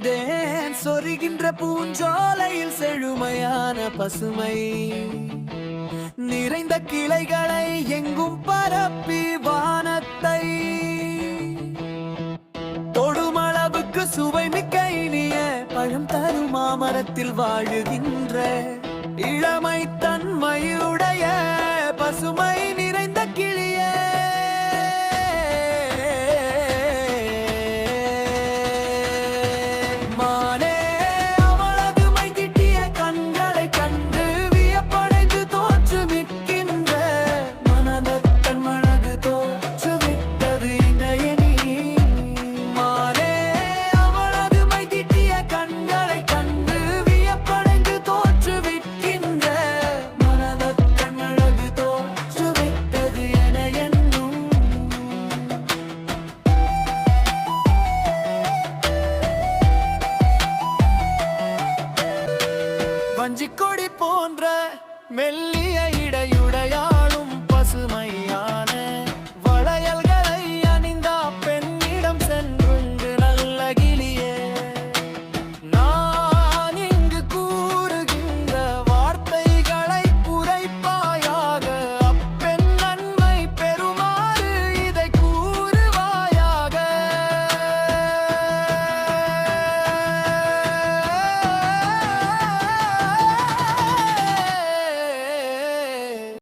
தேன் சொருகின்ற பூஞ்சோலையில் செழுமையான பசுமை. நிறைந்த கிளைகளை எங்கும் பரப்பி வானத்தை. தொடுமளவுக்கு சுவை மிக்க இனிய பழம் தரும் மாமரத்தில் வாழுகின்ற இளமை தன்மையுடைய பசுமை. வஞ்சிக்கொடி போன்ற மெல்லிய இடையுடையாள்.